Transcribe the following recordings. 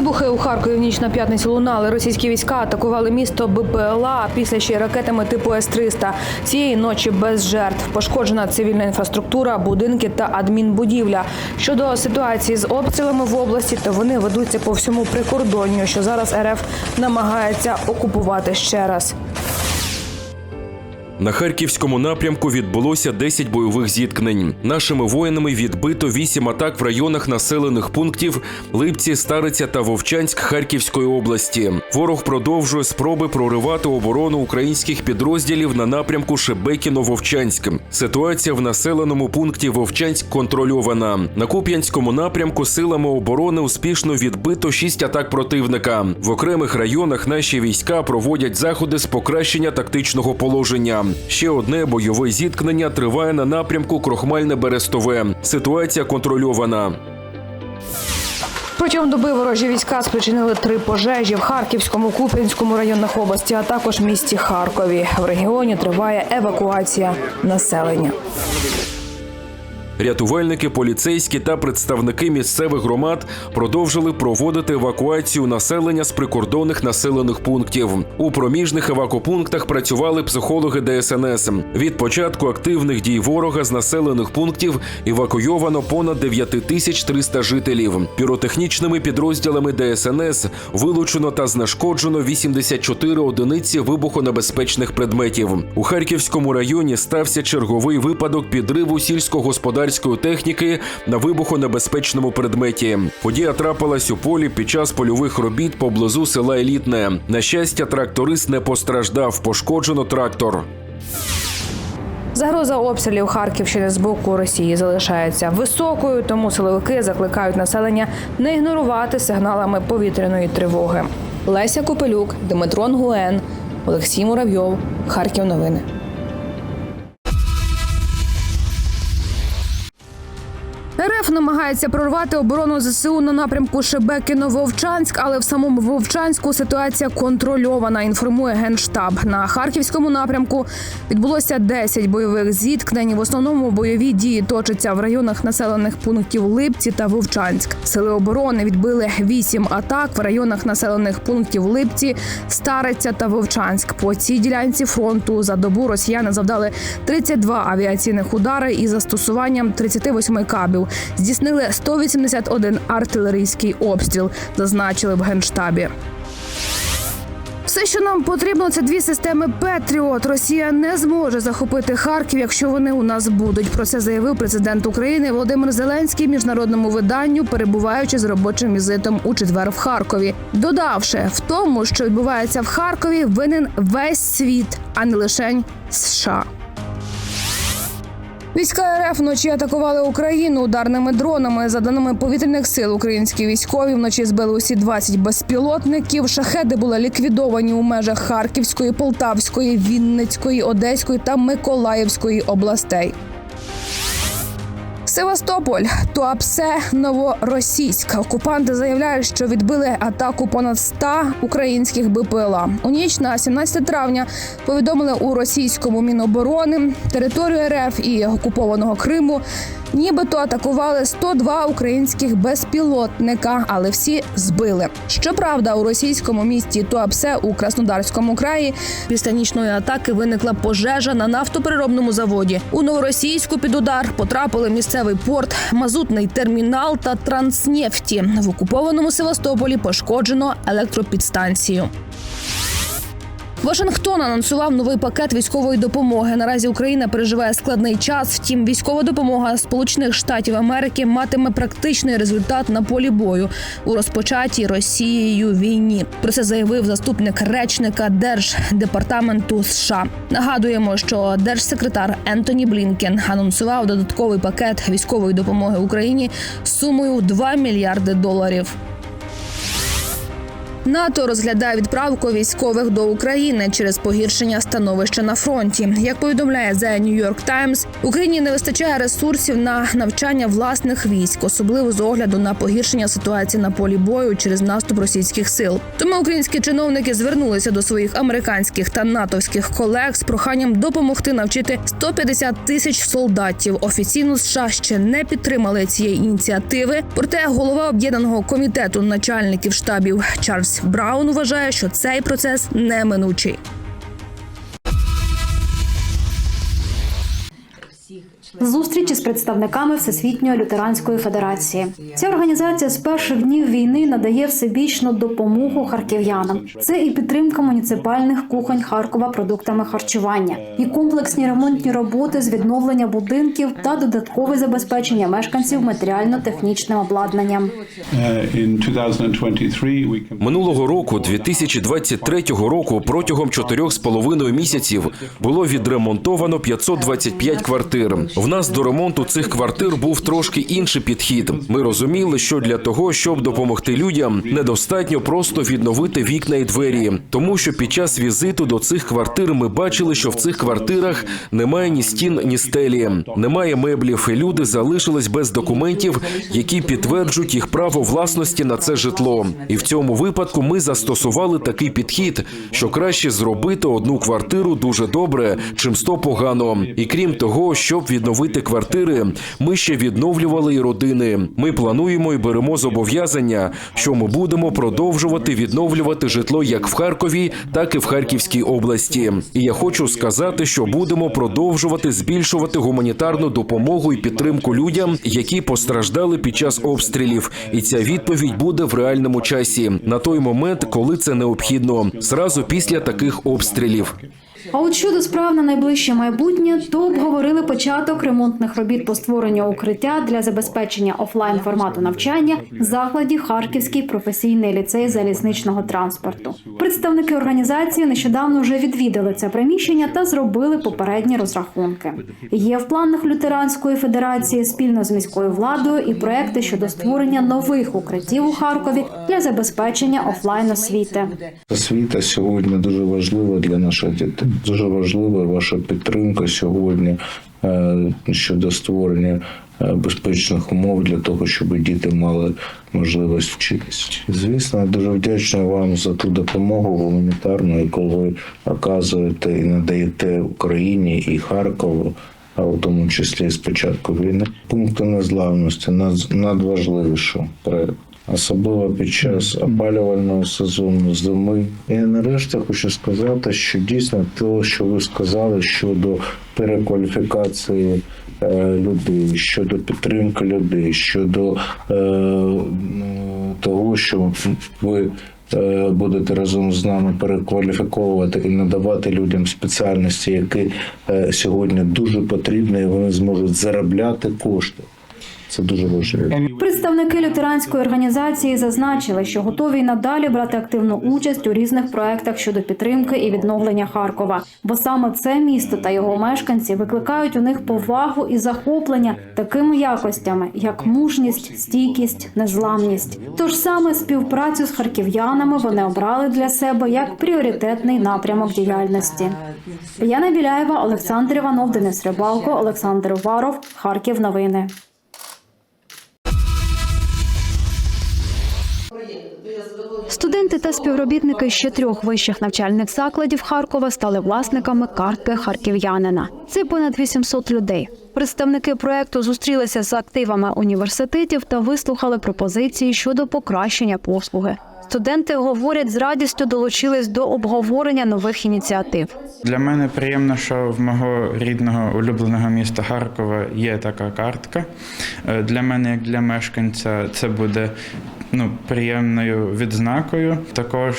Вибухи у Харкові в ніч на п'ятницю лунали. Російські війська атакували місто БПЛА, після ще й ракетами типу С-300. Цієї ночі без жертв. Пошкоджена цивільна інфраструктура, будинки та адмінбудівля. Щодо ситуації з обстрілами в області, то вони ведуться по всьому прикордонню, що зараз РФ намагається окупувати ще раз. На харківському напрямку відбулося 10 бойових зіткнень. Нашими воїнами відбито 8 атак в районах населених пунктів Липці, Стариця та Вовчанськ Харківської області. Ворог продовжує спроби проривати оборону українських підрозділів на напрямку Шебекіно-Вовчанськ. Ситуація в населеному пункті Вовчанськ контрольована. На Куп'янському напрямку силами оборони успішно відбито 6 атак противника. В окремих районах наші війська проводять заходи з покращення тактичного положення. Ще одне бойове зіткнення триває на напрямку Крохмальне-Берестове. Ситуація контрольована. Протягом доби ворожі війська спричинили три пожежі в Харківському, Куп'янському районах області, а також місті Харкові. В регіоні триває евакуація населення. Рятувальники, поліцейські та представники місцевих громад продовжили проводити евакуацію населення з прикордонних населених пунктів. У проміжних евакопунктах працювали психологи ДСНС. Від початку активних дій ворога з населених пунктів евакуйовано понад 9300 жителів. Піротехнічними підрозділами ДСНС вилучено та знешкоджено 84 одиниці вибухонебезпечних предметів. У Харківському районі стався черговий випадок підриву сільськогосподарської техніки на вибухонебезпечному предметі. Подія трапилась у полі під час польових робіт поблизу села Елітне. На щастя, тракторист не постраждав, пошкоджено трактор. Загроза обстрілів Харківщини з боку Росії залишається високою, тому силовики закликають населення не ігнорувати сигналами повітряної тривоги. Леся Копелюк, Дмитро Нгуен, Олексій Муравйов, Харків. Новини. РФ намагається прорвати оборону ЗСУ на напрямку Шебекіно-Вовчанськ, але в самому Вовчанську ситуація контрольована. Інформує генштаб. На харківському напрямку відбулося 10 бойових зіткнень. В основному бойові дії точаться в районах населених пунктів Липці та Вовчанськ. Сили оборони відбили 8 атак в районах населених пунктів Липці, Стариця та Вовчанськ. По цій ділянці фронту за добу росіяни завдали 32 авіаційних удари із застосуванням 38 кабів. Здійснили 181 артилерійський обстріл, зазначили в генштабі. Все, що нам потрібно, це дві системи Петріот. Росія не зможе захопити Харків, якщо вони у нас будуть. Про це заявив президент України Володимир Зеленський міжнародному виданню, перебуваючи з робочим візитом у четвер в Харкові, додавши в тому, що відбувається в Харкові, винен весь світ, а не лише США. Війська РФ вночі атакували Україну ударними дронами. За даними повітряних сил, українські військові вночі збили усі 20 безпілотників. Шахеди були ліквідовані у межах Харківської, Полтавської, Вінницької, Одеської та Миколаївської областей. Севастополь, Туапсе, Новоросійськ. Окупанти заявляють, що відбили атаку понад 100 українських БПЛА. У ніч на 17 травня повідомили у російському міноборони територію РФ і окупованого Криму. Нібито атакували 102 українських безпілотника, але всі збили. Щоправда, у російському місті Туапсе у Краснодарському краї після нічної атаки виникла пожежа на нафтопереробному заводі. У новоросійську під удар потрапили місцевий порт, мазутний термінал та транснефті. В окупованому Севастополі пошкоджено електропідстанцію. Вашингтон анонсував новий пакет військової допомоги. Наразі Україна переживає складний час. Втім, військова допомога Сполучених Штатів Америки матиме практичний результат на полі бою у розпочатій Росією війні. Про це заявив заступник речника Держдепартаменту США. Нагадуємо, що держсекретар Ентоні Блінкен анонсував додатковий пакет військової допомоги Україні сумою 2 мільярди доларів. НАТО розглядає відправку військових до України через погіршення становища на фронті. Як повідомляє The New York Times, Україні не вистачає ресурсів на навчання власних військ, особливо з огляду на погіршення ситуації на полі бою через наступ російських сил. Тому українські чиновники звернулися до своїх американських та натовських колег з проханням допомогти навчити 150 тисяч солдатів. Офіційно США ще не підтримали цієї ініціативи. Проте голова об'єднаного комітету начальників штабів Чарльз Браун вважає, що цей процес неминучий. Зустрічі з представниками Всесвітньої лютеранської федерації. Ця організація з перших днів війни надає всебічну допомогу харків'янам. Це і підтримка муніципальних кухонь Харкова продуктами харчування, і комплексні ремонтні роботи з відновлення будинків та додаткове забезпечення мешканців матеріально-технічним обладнанням. Uh, in 2023, we can Минулого року, 2023 року, протягом чотирьох з половиною місяців було відремонтовано 525 квартир. В нас до ремонту цих квартир був трошки інший підхід. Ми розуміли, що для того, щоб допомогти людям, недостатньо просто відновити вікна і двері, тому що під час візиту до цих квартир ми бачили, що в цих квартирах немає ні стін, ні стелі, немає меблів, і люди залишились без документів, які підтверджують їх право власності на це житло. І в цьому випадку ми застосували такий підхід, що краще зробити одну квартиру дуже добре, чим сто погано. І крім того, щоб відновити квартири, ми ще відновлювали і родини. Ми плануємо і беремо зобов'язання, що ми будемо продовжувати відновлювати житло як в Харкові, так і в Харківській області. І я хочу сказати, що будемо продовжувати збільшувати гуманітарну допомогу і підтримку людям, які постраждали під час обстрілів. І ця відповідь буде в реальному часі на той момент, коли це необхідно, зразу після таких обстрілів. А от щодо справ на найближче майбутнє, то обговорили початок ремонтних робіт по створенню укриття для забезпечення офлайн формату навчання в закладі Харківський професійний ліцей залізничного транспорту. Представники організації нещодавно вже відвідали це приміщення та зробили попередні розрахунки. Є в планах лютеранської федерації спільно з міською владою і проекти щодо створення нових укриттів у Харкові для забезпечення офлайн освіти. Освіта сьогодні дуже важлива для наших дітей. Дуже важлива ваша підтримка сьогодні е, щодо створення е, безпечних умов для того, щоб діти мали можливість вчитися. Звісно, дуже вдячний вам за ту допомогу гуманітарну, яку ви оказуєте і надаєте Україні і Харкову. А в тому числі з початку війни пункти незламності над- надважливіший проект особливо під час опалювального сезону зими. І нарешті хочу сказати, що дійсно те, що ви сказали щодо перекваліфікації е, людей, щодо підтримки людей, щодо е, того, що ви. е, Будете разом з нами перекваліфіковувати і надавати людям спеціальності, які сьогодні дуже потрібні, і вони зможуть заробляти кошти. Це дуже важливо. Представники лютеранської організації зазначили, що готові й надалі брати активну участь у різних проектах щодо підтримки і відновлення Харкова, бо саме це місто та його мешканці викликають у них повагу і захоплення такими якостями, як мужність, стійкість, незламність. Тож саме співпрацю з харків'янами вони обрали для себе як пріоритетний напрямок діяльності. Яна Біляєва, Олександр Іванов, Денис Рибалко, Олександр Уваров, Харків. Новини. Студенти та співробітники ще трьох вищих навчальних закладів Харкова стали власниками картки харків'янина. Це понад 800 людей. Представники проекту зустрілися з активами університетів та вислухали пропозиції щодо покращення послуги. Студенти говорять, з радістю долучились до обговорення нових ініціатив. Для мене приємно, що в мого рідного улюбленого міста Харкова є така картка. Е, Для мене, як для мешканця, це буде ну, приємною відзнакою. Також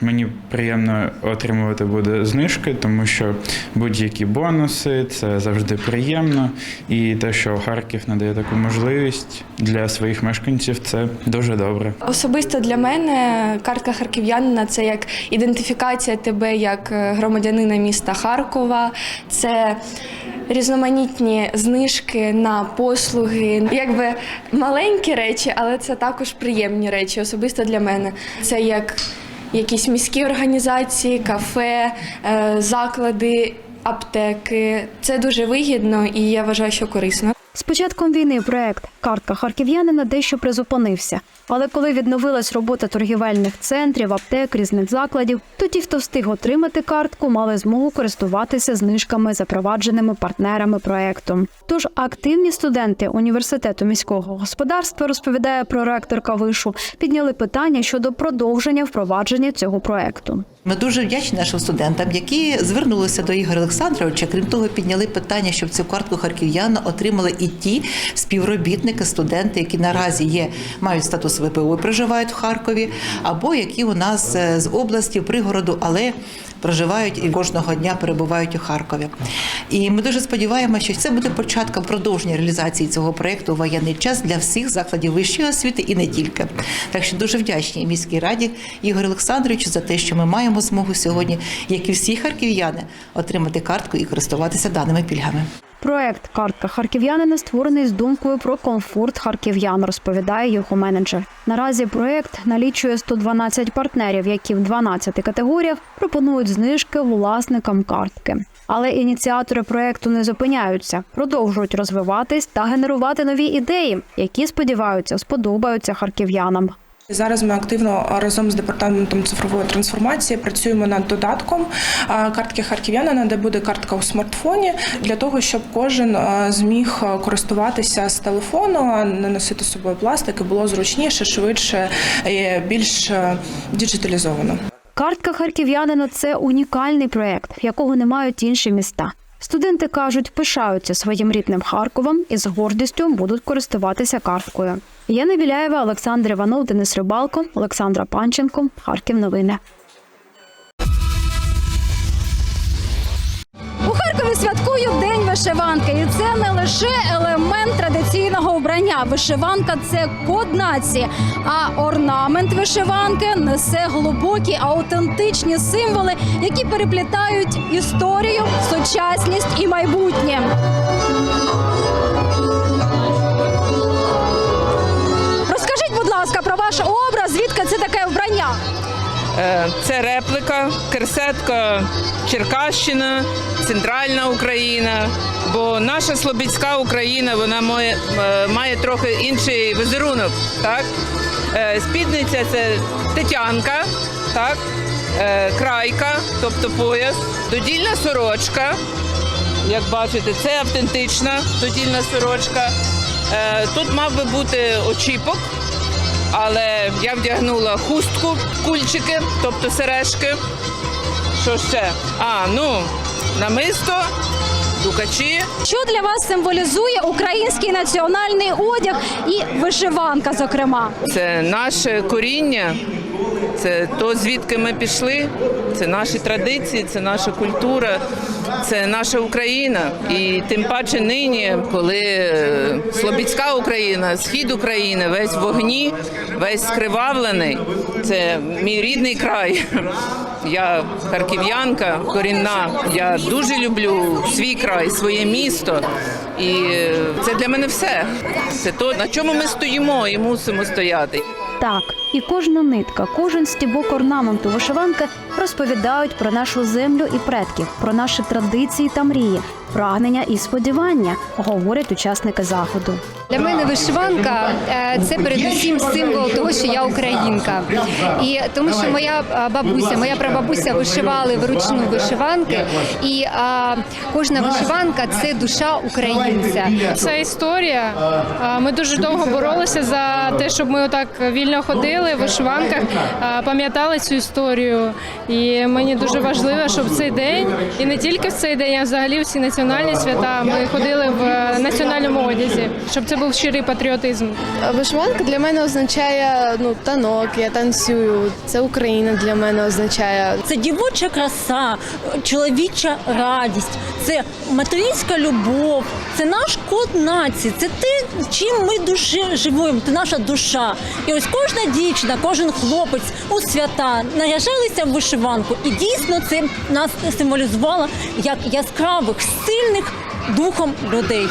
мені приємно отримувати буде знижки, тому що будь-які бонуси це завжди приємно. І те, що Харків надає таку можливість для своїх мешканців, це дуже добре. Особисто для мене картка харків'янина це як ідентифікація тебе як е, громадянина міста Харкова. Це різноманітні знижки на послуги, якби маленькі речі, але це також приємні речі, особисто для мене. Це як якісь міські організації, кафе, е, заклади, аптеки. Це дуже вигідно і я вважаю, що корисно. З початком війни проект Картка харків'янина дещо призупинився. Але коли відновилась робота торгівельних центрів, аптек, різних закладів, то ті, хто встиг отримати картку, мали змогу користуватися знижками, запровадженими партнерами проекту. Тож активні студенти університету міського господарства розповідає проректорка вишу, підняли питання щодо продовження впровадження цього проекту. Ми дуже вдячні нашим студентам, які звернулися до Ігоря Олександровича. Крім того, підняли питання, щоб цю картку харків'яна отримали і ті співробітники, студенти, які наразі є, мають статус ВПО і проживають в Харкові, або які у нас е, з області, пригороду, але проживають і кожного дня перебувають у Харкові. І ми дуже сподіваємося, що це буде початком продовження реалізації цього проєкту воєнний час для всіх закладів вищої освіти і не тільки. Так що дуже вдячні міській раді Ігорю Олександровичу за те, що ми маємо змогу сьогодні, як і всі харків'яни, отримати картку і користуватися даними пільгами. Проект Картка харків'янина створений з думкою про комфорт харків'ян, розповідає його менеджер. Наразі проект налічує 112 партнерів, які в 12 категоріях пропонують знижки власникам картки. Але ініціатори проекту не зупиняються, продовжують розвиватись та генерувати нові ідеї, які сподіваються сподобаються харків'янам. Зараз ми активно разом з департаментом цифрової трансформації працюємо над додатком картки харків'янина, де буде картка у смартфоні, для того, щоб кожен зміг користуватися з телефону, не носити з собою пластик, і було зручніше, швидше, і більш діджиталізовано. Картка харків'янина це унікальний проект, якого не мають інші міста. Студенти кажуть, пишаються своїм рідним Харковом і з гордістю будуть користуватися карткою. Яна Віляєва, Олександр Іванов, Денис Рибалко, Олександра Панченко. Харків новини. Вишиванки, і це не лише елемент традиційного вбрання. Вишиванка це код нації. А орнамент вишиванки несе глибокі аутентичні символи, які переплітають історію, сучасність і майбутнє. Розкажіть, будь ласка, про ваш образ, звідки це таке вбрання? Е, Це репліка, керсетка Черкащина, Центральна Україна. Бо наша Слобідська Україна вона має, е, має трохи інший візерунок. Так? Е, Спідниця це тетянка, так? Крайка, тобто пояс, додільна сорочка. Як бачите, це автентична додільна сорочка. Тут мав би бути очіпок, але я вдягнула хустку, кульчики, тобто сережки. Що ще? А, ну, намисто, дукачі. Що для вас символізує український національний одяг і вишиванка, зокрема? Це наше коріння, це то, звідки ми пішли, це наші традиції, це наша культура, це наша Україна. І тим паче нині, коли е, Слобідська Україна, схід України, весь вогні, весь скривавлений, це мій рідний край. Я харків'янка корінна. Я дуже люблю свій край, своє місто. І е, це для мене все. Це то, на чому ми стоїмо і мусимо стояти. Так, і кожна нитка, кожен стібок орнаменту вишиванки розповідають про нашу землю і предків, про наші традиції та мрії, прагнення і сподівання, говорять учасники заходу. Для мене вишиванка е, це передусім символ того, що я українка. І тому, що моя е, бабуся, моя прабабуся вишивали вручну вишиванки, і а, кожна вишиванка це душа українця. Це історія. Ми дуже довго боролися за те, щоб ми отак вільно ходили в вишиванках, пам'ятали цю історію. І мені дуже важливо, щоб в цей день, і не тільки в цей день, а взагалі всі національні свята ми ходили в е, національному одязі, щоб це був щирий патріотизм. Вишиванка для мене означає ну танок, я танцюю. Це Україна для мене означає. Це дівоча краса, чоловіча радість, це материнська любов, це наш код нації, це те, чим ми душі живемо, це наша душа. І ось кожна дівчина, кожен хлопець у свята наряжалися в вишиванку, і дійсно це нас символізувало як яскравих, сильних духом людей.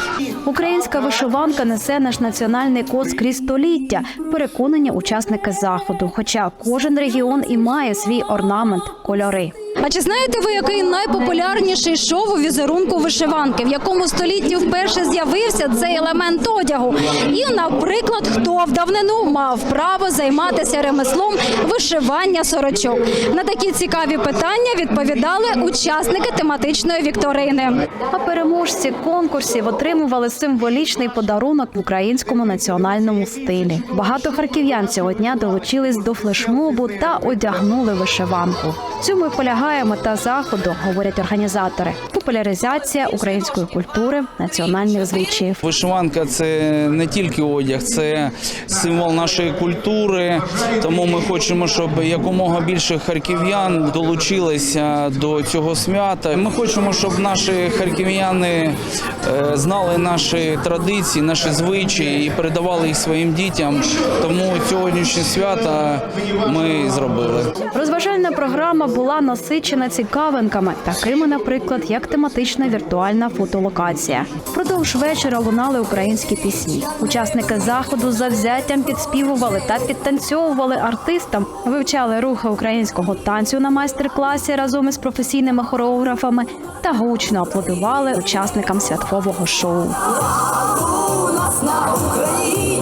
Українська вишиванка несе наш національний код скрізь століття. Переконані учасники заходу. Хоча кожен регіон і має свій орнамент, кольори. А чи знаєте ви, який найпопулярніший шов у візерунку вишиванки? В якому столітті вперше з'явився цей елемент одягу? І, наприклад, хто в давнину мав право займатися ремеслом вишивання сорочок? На такі цікаві питання відповідали учасники тематичної вікторини. А переможці конкурсів отримували символічний подарунок в українському національному стилі. Багато харків'ян цього дня долучились до флешмобу та одягнули вишиванку. Цьому і полягає мета заходу, говорять організатори: популяризація української культури, національних звичаїв. Вишиванка це не тільки одяг, це символ нашої культури. Тому ми хочемо, щоб якомога більше харків'ян долучилися до цього свята. Ми хочемо, щоб наші харків'яни е, знали наші традиції, наші звичаї і передавали їх своїм дітям. Тому сьогоднішнє свято ми зробили. Розважальна програма була насичена цікавинками, такими, наприклад, як тематична віртуальна фотолокація. Впродовж вечора лунали українські пісні. Учасники заходу завзяттям підспівували та підтанцьовували артистам, вивчали рухи українського танцю на майстер-класі разом із професійними хореографами та гучно аплодували учасникам святкового шоу. У нас на Україні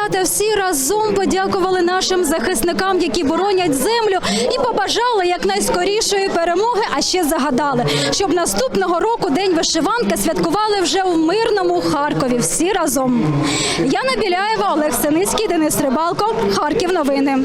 свята всі разом подякували нашим захисникам, які боронять землю, і побажали якнайскорішої перемоги. А ще загадали, щоб наступного року день вишиванки святкували вже у мирному Харкові. Всі разом. Яна Біляєва, Олег Синицький, Денис Рибалко. Харків. Новини.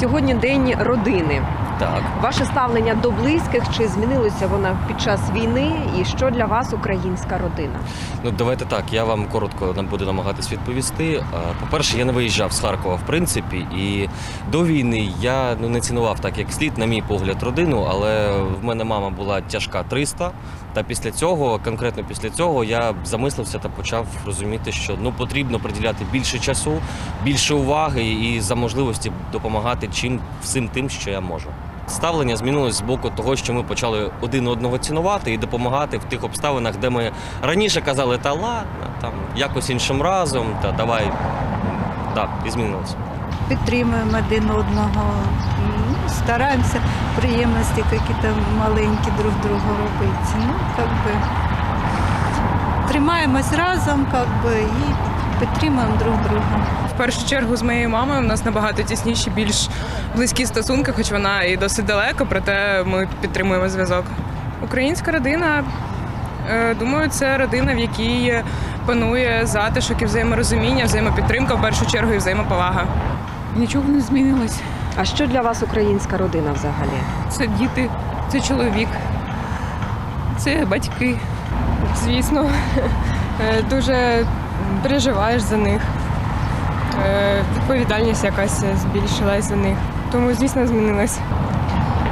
Сьогодні день родини. Так. Ваше ставлення до близьких чи змінилося вона під час війни? І що для вас українська родина? Ну давайте так. Я вам коротко нам буду намагатись відповісти. Е, По-перше, я не виїжджав з Харкова, в принципі, і до війни я ну не цінував так, як слід, на мій погляд, родину. Але в мене мама була тяжка 300, Та після цього, конкретно після цього, я замислився та почав розуміти, що ну потрібно приділяти більше часу, більше уваги і за можливості допомагати чим всім тим, що я можу. Ставлення змінилось з боку того, що ми почали один одного цінувати і допомагати в тих обставинах, де ми раніше казали, та ладно, там якось іншим разом, та давай. Так, і змінилось. підтримуємо один одного, стараємося приємності які-то маленькі друг другу робити. Ну, как би, тримаємось разом как би, і підтримуємо друг друга. В першу чергу з моєю мамою у нас набагато тісніші, більш близькі стосунки, хоч вона і досить далеко, проте ми підтримуємо зв'язок. Українська родина, е, думаю, це родина, в якій панує затишок і взаєморозуміння, взаємопідтримка в першу чергу і взаємоповага. Нічого не змінилось. А що для вас українська родина взагалі? Це діти, це чоловік, це батьки. Звісно, е, дуже переживаєш за них. Е, Відповідальність якась збільшилась за них. Тому, звісно, змінилась.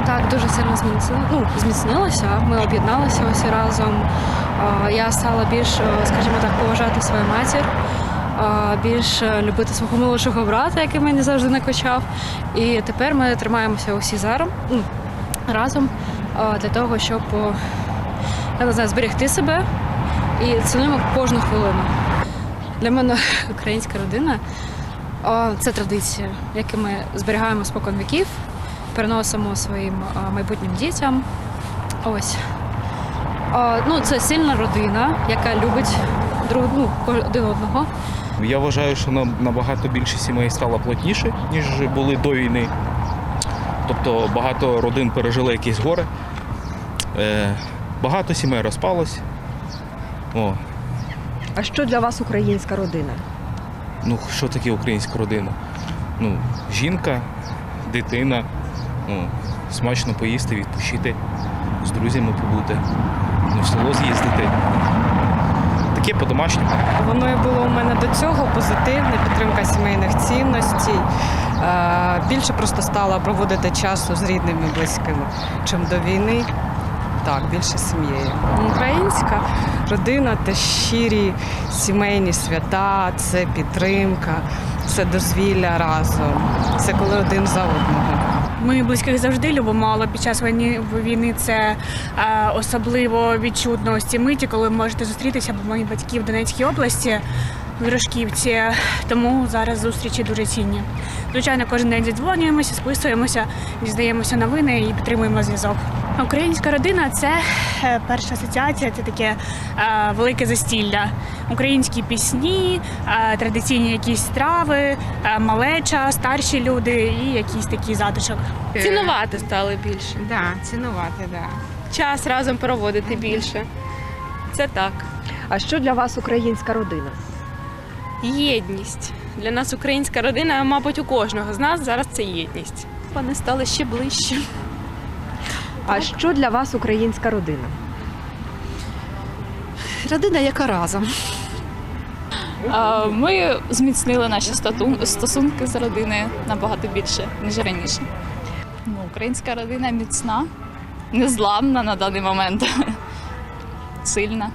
Так, дуже сильно зміцнилося. Ну, зміцнилося. Ми об'єдналися усі разом. Я стала більш, е, скажімо так, поважати свою матір, більш е, любити свого молодшого брата, який мені завжди накочав. І тепер ми тримаємося усі зараз, ну, разом для того, щоб я не знаю, зберегти себе і цінуємо кожну хвилину. Для мене українська родина це традиція, які ми зберігаємо спокон віків, переносимо своїм майбутнім дітям. Ось. Ну, це сильна родина, яка любить друг, ну, один одного. Я вважаю, що нам набагато більше сімей стало плотніше, ніж були до війни. Тобто багато родин пережили якісь горе, е, багато сімей розпалось. О, А що для вас українська родина? ну що таке українська родина? Ну, жінка, дитина, ну, смачно поїсти, відпочити, з друзями побути, ну, в село з'їздити. Таке по-домашньому. Воно і було у мене до цього позитивне, підтримка сімейних цінностей. Е, Більше просто стала проводити часу з рідними і близькими, чим до війни. Так, більше сім'єю. Українська родина це щирі сімейні свята, це підтримка, це дозвілля разом, це коли один за одного. Ми близьких завжди любимо, але під час війни, війни це е, особливо відчутно ось ці миті, коли ви можете зустрітися, бо мої батьки в Донецькій області, в Рожківці. Тому зараз зустрічі дуже цінні. Звичайно, кожен день задзвонюємося, списуємося, дізнаємося новини і підтримуємо зв'язок. Українська родина це е, перша асоціація, це таке е, велике застілля. Українські пісні, е, традиційні якісь страви, е, малеча, старші люди і якийсь такий затишок. Цінувати стали більше. Да, цінувати, да. Час разом проводити більше. Це так. А що для вас українська родина? Єдність. Для нас українська родина, мабуть, у кожного з нас зараз це єдність. Вони стали ще ближче. А що для вас українська родина? Родина, яка разом. А, Ми зміцнили наші стосунки з родиною набагато більше, ніж раніше. Ну, українська родина міцна, незламна на даний момент, сильна.